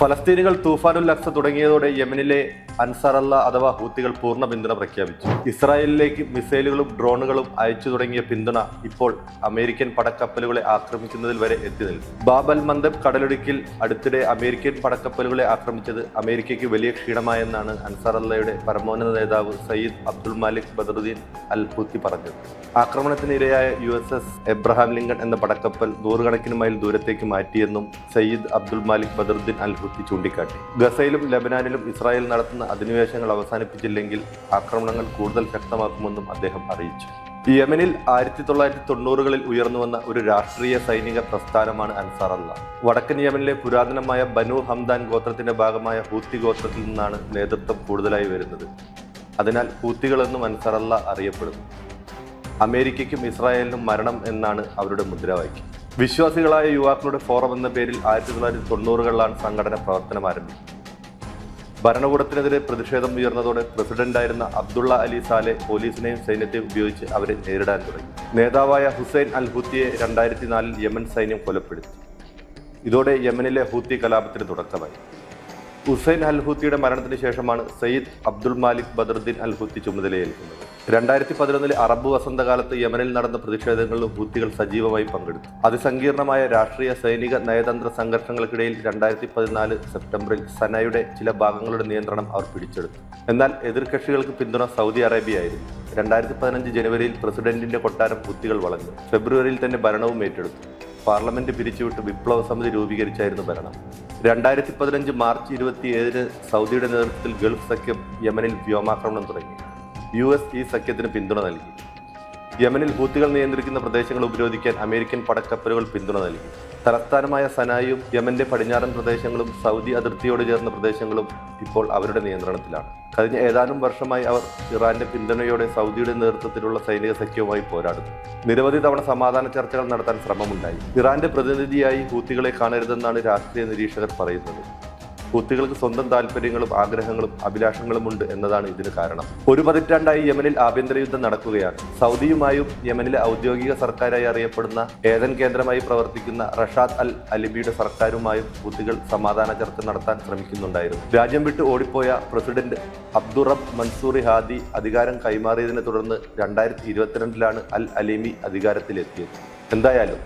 ഫലസ്തീനികൾ തൂഫാനുൽ അക്സ തുടങ്ങിയതോടെ യമനിലെ അൻസാറല്ല അഥവാ ഹൂത്തികൾ പൂർണ പിന്തുണ പ്രഖ്യാപിച്ചു. ഇസ്രായേലിലേക്ക് മിസൈലുകളും ഡ്രോണുകളും അയച്ചു തുടങ്ങിയ പിന്തുണ ഇപ്പോൾ അമേരിക്കൻ പടക്കപ്പലുകളെ ആക്രമിക്കുന്നതിൽ വരെ എത്തി നിൽക്കും ബാബൽ മന്ദബ് കടലിടുക്കിൽ അടുത്തിടെ അമേരിക്കൻ പടക്കപ്പലുകളെ ആക്രമിച്ചത് അമേരിക്കയ്ക്ക് വലിയ ക്ഷീണമായെന്നാണ് അൻസാറല്ലയുടെ പരമോന്നത നേതാവ് Sayyid Abdul Malik Badruddin al Houthi പറഞ്ഞത്. ആക്രമണത്തിന് ഇരയായ U S S Abraham Lincoln എന്ന പടക്കപ്പൽ നൂറുകണക്കിന് മൈൽ ദൂരത്തേക്ക് മാറ്റിയെന്നും സയ്യിദ് അബ്ദുൽ മാലിക് ബദറുദ്ദീൻ അൽ ചൂണ്ടിക്കാട്ടി. ഗസയിലും ലബനാനിലും ഇസ്രായേൽ നടത്തുന്ന അധിനിവേശങ്ങൾ അവസാനിപ്പിച്ചില്ലെങ്കിൽ ആക്രമണങ്ങൾ കൂടുതൽ ശക്തമാക്കുമെന്നും അദ്ദേഹം അറിയിച്ചു. യമനിൽ ആയിരത്തി തൊള്ളായിരത്തി തൊണ്ണൂറുകളിൽ ഉയർന്നു വന്ന ഒരു രാഷ്ട്രീയ സൈനിക പ്രസ്ഥാനമാണ് അൻസാർ അല്ല വടക്കൻ യമനിലെ പുരാതനമായ ബനു ഹംദാൻ ഗോത്രത്തിന്റെ ഭാഗമായ ഹൂത്തി ഗോത്രത്തിൽ നിന്നാണ് നേതൃത്വം കൂടുതലായി വരുന്നത്. അതിനാൽ ഹൂത്തികളെന്നും അൻസാർ അല്ല അറിയപ്പെടുന്നു. അമേരിക്കയ്ക്കും ഇസ്രായേലിനും മരണം എന്നാണ് അവരുടെ മുദ്രാവാക്യം. വിശ്വാസികളായ യുവാക്കളുടെ ഫോറം എന്ന പേരിൽ ആയിരത്തി തൊള്ളായിരത്തി തൊണ്ണൂറുകളിലാണ് സംഘടന പ്രവർത്തനം ആരംഭിച്ചത്. ഭരണകൂടത്തിനെതിരെ പ്രതിഷേധം ഉയർന്നതോടെ പ്രസിഡന്റായിരുന്ന അബ്ദുള്ള അലി സാലെ പോലീസിനെയും സൈന്യത്തെയും ഉപയോഗിച്ച് അവരെ നേരിടാൻ തുടങ്ങി. നേതാവായ ഹുസൈൻ അൽ ഹുത്തിയെ രണ്ടായിരത്തി നാലിൽ യമൻ സൈന്യം കൊലപ്പെടുത്തി. ഇതോടെ യമനിലെ ഹൂത്തി കലാപത്തിന് തുടക്കമായി. ഹുസൈൻ അൽഹുത്തിയുടെ മരണത്തിന് ശേഷമാണ് സയ്യിദ് അബ്ദുൾ മാലിക് ബദറുദ്ദീൻ അൽഹുത്തി ചുമതലയേൽക്കുന്നത്. രണ്ടായിരത്തി പതിനൊന്നിലെ അറബ് വസന്തകാലത്ത് യമനിൽ നടന്ന പ്രതിഷേധങ്ങളിൽ ഹൂത്തികൾ സജീവമായി പങ്കെടുത്തു. അതിസങ്കീർണമായ രാഷ്ട്രീയ സൈനിക നയതന്ത്ര സംഘർഷങ്ങൾക്കിടയിൽ രണ്ടായിരത്തി പതിനാല് സെപ്റ്റംബറിൽ സനയുടെ ചില ഭാഗങ്ങളുടെ നിയന്ത്രണം അവർ പിടിച്ചെടുത്തു. എന്നാൽ എതിർകക്ഷികൾക്ക് പിന്തുണ സൗദി അറേബ്യയായിരുന്നു. രണ്ടായിരത്തി പതിനഞ്ച് ജനുവരിയിൽ പ്രസിഡന്റിന്റെ കൊട്ടാരം ഹൂത്തികൾ വളഞ്ഞു. ഫെബ്രുവരിയിൽ തന്നെ ഭരണവും ഏറ്റെടുത്തു. പാർലമെന്റ് പിരിച്ചുവിട്ട് വിപ്ലവ സമിതി രൂപീകരിച്ചായിരുന്നു ഭരണം. രണ്ടായിരത്തി പതിനഞ്ച് മാർച്ച് ഇരുപത്തി ഏഴിന് സൗദിയുടെ നേതൃത്വത്തിൽ ഗൾഫ് സഖ്യം യമനിൽ വ്യോമാക്രമണം തുടങ്ങി. യു എസ് ഈ സഖ്യത്തിന് പിന്തുണ നൽകി. യമനിൽ ഹൂത്തികൾ നിയന്ത്രിക്കുന്ന പ്രദേശങ്ങൾ ഉപരോധിക്കാൻ അമേരിക്കൻ പടക്കപ്പലുകൾ പിന്തുണ നൽകി. തലസ്ഥാനമായ സനായും യമന്റെ പടിഞ്ഞാറൻ പ്രദേശങ്ങളും സൗദി അതിർത്തിയോട് ചേർന്ന പ്രദേശങ്ങളും ഇപ്പോൾ അവരുടെ നിയന്ത്രണത്തിലാണ്. കഴിഞ്ഞ ഏതാനും വർഷമായി അവർ ഇറാന്റെ പിന്തുണയോടെ സൗദിയുടെ നേതൃത്വത്തിലുള്ള സൈനിക സഖ്യവുമായി പോരാടുന്നു. നിരവധി തവണ സമാധാന ചർച്ചകൾ നടത്താൻ ശ്രമമുണ്ടായി. ഇറാന്റെ പ്രതിനിധിയായി ഹൂത്തികളെ കാണരുതെന്നാണ് രാഷ്ട്രീയ നിരീക്ഷകർ പറയുന്നത്. ഹൂത്തികൾക്ക് സ്വന്തം താല്പര്യങ്ങളും ആഗ്രഹങ്ങളും അഭിലാഷങ്ങളും ഉണ്ട് എന്നതാണ് ഇതിന് കാരണം. ഒരു പതിറ്റാണ്ടായി യമനിൽ ആഭ്യന്തര യുദ്ധം നടക്കുകയാണ്. സൗദിയുമായും യമനിലെ ഔദ്യോഗിക സർക്കാരായി അറിയപ്പെടുന്ന ഏതൻ കേന്ദ്രമായി പ്രവർത്തിക്കുന്ന റഷാദ് അൽ അലിബിയുടെ സർക്കാരുമായും ഹൂത്തികൾ സമാധാന ചർച്ച നടത്താൻ ശ്രമിക്കുന്നുണ്ടായിരുന്നു. രാജ്യം വിട്ട് ഓടിപ്പോയ പ്രസിഡന്റ് അബ്ദുറബ് മൻസൂറി ഹാദി അധികാരം കൈമാറിയതിനെ തുടർന്ന് രണ്ടായിരത്തി ഇരുപത്തിരണ്ടിലാണ് അൽ അലിമി അധികാരത്തിലെത്തിയത്. എന്തായാലും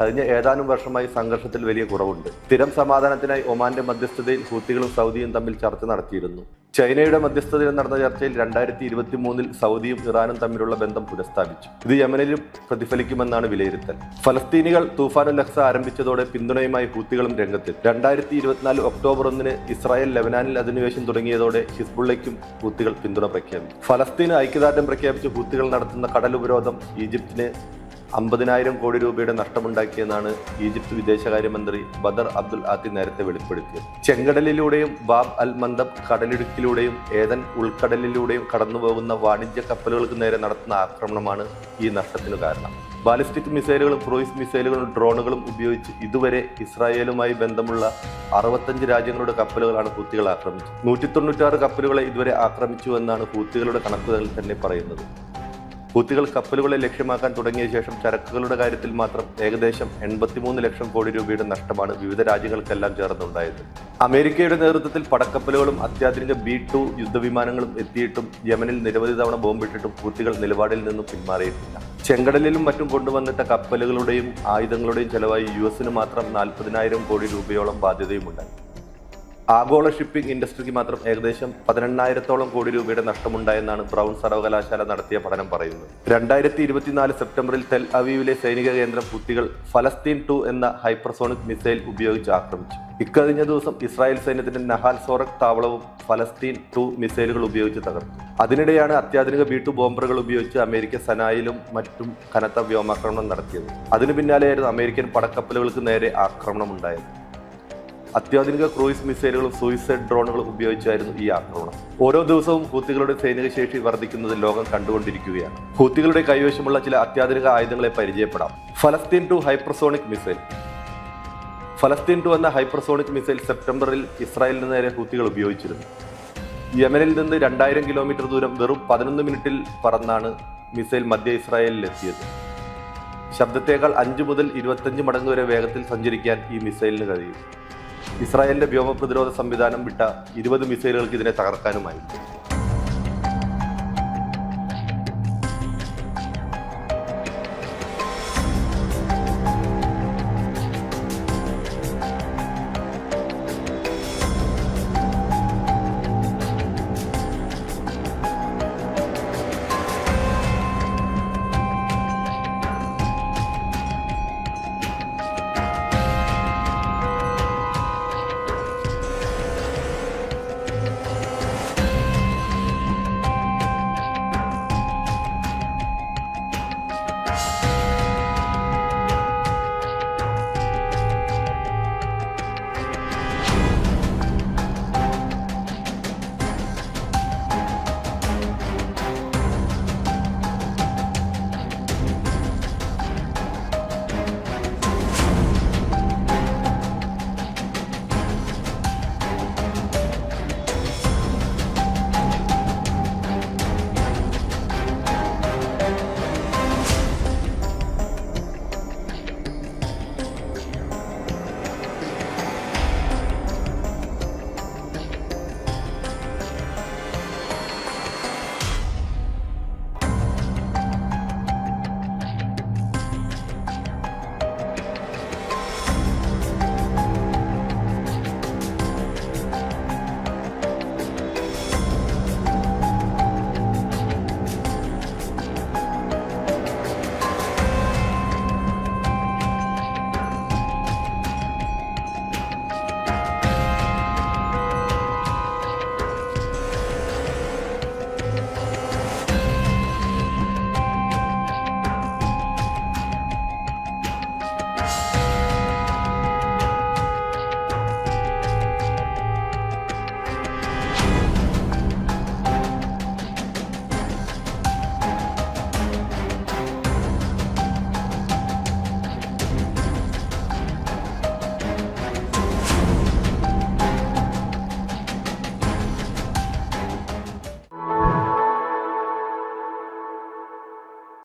കഴിഞ്ഞ ഏതാനും വർഷമായി സംഘർഷത്തിൽ വലിയ കുറവുണ്ട്. സ്ഥിരം സമാധാനത്തിനായി ഒമാന്റെ മധ്യസ്ഥതയിൽ ഹൂത്തികളും സൗദിയും തമ്മിൽ ചർച്ച നടത്തിയിരുന്നു. ചൈനയുടെ മധ്യസ്ഥതയിൽ നടന്ന ചർച്ചയിൽ രണ്ടായിരത്തി ഇരുപത്തി മൂന്നിൽ സൗദിയും ഇറാനും തമ്മിലുള്ള ബന്ധം പുനഃസ്ഥാപിച്ചു. ഇത് യമനിലും പ്രതിഫലിക്കുമെന്നാണ് വിലയിരുത്തൽ. ഫലസ്തീനികൾ തൂഫാനുൽ ലക്സ ആരംഭിച്ചതോടെ പിന്തുണയുമായി ഹൂത്തികളും രംഗത്തെത്തി. രണ്ടായിരത്തി ഇരുപത്തിനാല് ഒക്ടോബർ ഒന്നിന് ഇസ്രായേൽ ലെബനാനിൽ അധിനിവേശം തുടങ്ങിയതോടെ ഹിസ്ബുള്ളയ്ക്കും ഹൂത്തികൾ പിന്തുണ പ്രഖ്യാപിച്ചു. ഫലസ്തീന് ഐക്യദാർഢ്യം പ്രഖ്യാപിച്ച് ഹൂത്തികൾ നടത്തുന്ന കടൽ ഉപരോധം ഈജിപ്തിന് അമ്പതിനായിരം കോടി രൂപയുടെ നഷ്ടമുണ്ടാക്കിയെന്നാണ് ഈജിപ്ത് വിദേശകാര്യമന്ത്രി ബദർ അബ്ദുൽ ആത്തി നേരത്തെ വെളിപ്പെടുത്തിയത്. ചെങ്കടലിലൂടെയും ബാബ് അൽ മന്ദബ് കടലിടുക്കിലൂടെയും ഏതൻ ഉൾക്കടലിലൂടെയും കടന്നുപോകുന്ന വാണിജ്യ കപ്പലുകൾക്ക് നേരെ നടത്തുന്ന ആക്രമണമാണ് ഈ നഷ്ടത്തിന് കാരണം. ബാലിസ്റ്റിക് മിസൈലുകളും ക്രൂയിസ് മിസൈലുകളും ഡ്രോണുകളും ഉപയോഗിച്ച് ഇതുവരെ ഇസ്രായേലുമായി ബന്ധമുള്ള അറുപത്തഞ്ച് രാജ്യങ്ങളുടെ കപ്പലുകളാണ് ഹൂത്തികൾ ആക്രമിച്ചത്. നൂറ്റി തൊണ്ണൂറ്റാറ് കപ്പലുകളെ ഇതുവരെ ആക്രമിച്ചു എന്നാണ് ഹൂത്തികളുടെ കണക്കുകളിൽ തന്നെ പറയുന്നത്. ഹൂത്തികൾ കപ്പലുകളെ ലക്ഷ്യമാക്കാൻ തുടങ്ങിയ ശേഷം ചരക്കുകളുടെ കാര്യത്തിൽ മാത്രം ഏകദേശം എൺപത്തിമൂന്ന് ലക്ഷം കോടി രൂപയുടെ നഷ്ടമാണ് വിവിധ രാജ്യങ്ങൾക്കെല്ലാം ചേർന്നുണ്ടായത്. അമേരിക്കയുടെ നേതൃത്വത്തിൽ പടക്കപ്പലുകളും അത്യാധുനിക ബി ടു യുദ്ധവിമാനങ്ങളും എത്തിയിട്ടും യമനിൽ നിരവധി തവണ ബോംബിട്ടിട്ടും ഹൂത്തികൾ നിലപാടിൽ നിന്നും പിന്മാറിയിട്ടില്ല. ചെങ്കടലിലും മറ്റും കൊണ്ടുവന്നിട്ട കപ്പലുകളുടെയും ആയുധങ്ങളുടെയും ചെലവായി യു എസിന് മാത്രം നാൽപ്പതിനായിരം കോടി രൂപയോളം ബാധ്യതയുമുണ്ടായി. ആഗോള ഷിപ്പിംഗ് ഇൻഡസ്ട്രിക്ക് മാത്രം ഏകദേശം പതിനെണ്ണായിരത്തോളം കോടി രൂപയുടെ നഷ്ടമുണ്ടായെന്നാണ് ബ്രൗൺ സർവകലാശാല നടത്തിയ പഠനം പറയുന്നത്. രണ്ടായിരത്തി ഇരുപത്തിനാല് സെപ്റ്റംബറിൽ തെൽ അവീവിലെ സൈനിക കേന്ദ്രം കുത്തികൾ ഫലസ്തീൻ ടു എന്ന ഹൈപ്പർസോണിക് മിസൈൽ ഉപയോഗിച്ച് ആക്രമിച്ചു. ഇക്കഴിഞ്ഞ ദിവസം ഇസ്രായേൽ സൈന്യത്തിന്റെ നഹാൽ സോറക് താവളവും ഫലസ്തീൻ ടു മിസൈലുകൾ ഉപയോഗിച്ച് തകർത്തു. അതിനിടെയാണ് അത്യാധുനിക വീട്ടു ബോംബറുകൾ ഉപയോഗിച്ച് അമേരിക്ക സനായിലും മറ്റും കനത്ത വ്യോമാക്രമണം നടത്തിയത്. അതിനു പിന്നാലെയായിരുന്നു അമേരിക്കൻ പടക്കപ്പലുകൾക്ക് നേരെ ആക്രമണം ഉണ്ടായത് അത്യാധുനിക ക്രൂയിസ് മിസൈലുകളും സൂയിസൈഡ് ഡ്രോണുകളും ഉപയോഗിച്ചായിരുന്നു ഈ ആക്രമണം. ഓരോ ദിവസവും ഹൂത്തികളുടെ സൈനിക ശേഷി വർദ്ധിക്കുന്നത് ലോകം കണ്ടുകൊണ്ടിരിക്കുകയാണ്. ഹൂത്തികളുടെ കൈവശമുള്ള ചില അത്യാധുനിക ആയുധങ്ങളെ പരിചയപ്പെടാം. Palestine two hypersonic missile. Palestine two എന്ന ഹൈപ്രസോണിക് മിസൈൽ സെപ്റ്റംബറിൽ ഇസ്രായേലിന് നേരെ ഹൂത്തികൾ ഉപയോഗിച്ചിരുന്നു. യമനിൽ നിന്ന് രണ്ടായിരം കിലോമീറ്റർ ദൂരം വെറും പതിനൊന്ന് മിനിറ്റിൽ പറന്നാണ് മിസൈൽ മധ്യ ഇസ്രായേലിൽ എത്തിയത്. ശബ്ദത്തേക്കാൾ അഞ്ച് മുതൽ ഇരുപത്തഞ്ച് മടങ്ങ് വരെ വേഗത്തിൽ സഞ്ചരിക്കാൻ ഈ മിസൈലിന് കഴിയും. ഇസ്രായേലിന്റെ വ്യോമ പ്രതിരോധ സംവിധാനം വിട്ട ഇരുപത് മിസൈലുകൾക്ക് ഇതിനെ തകർക്കാനുമായി.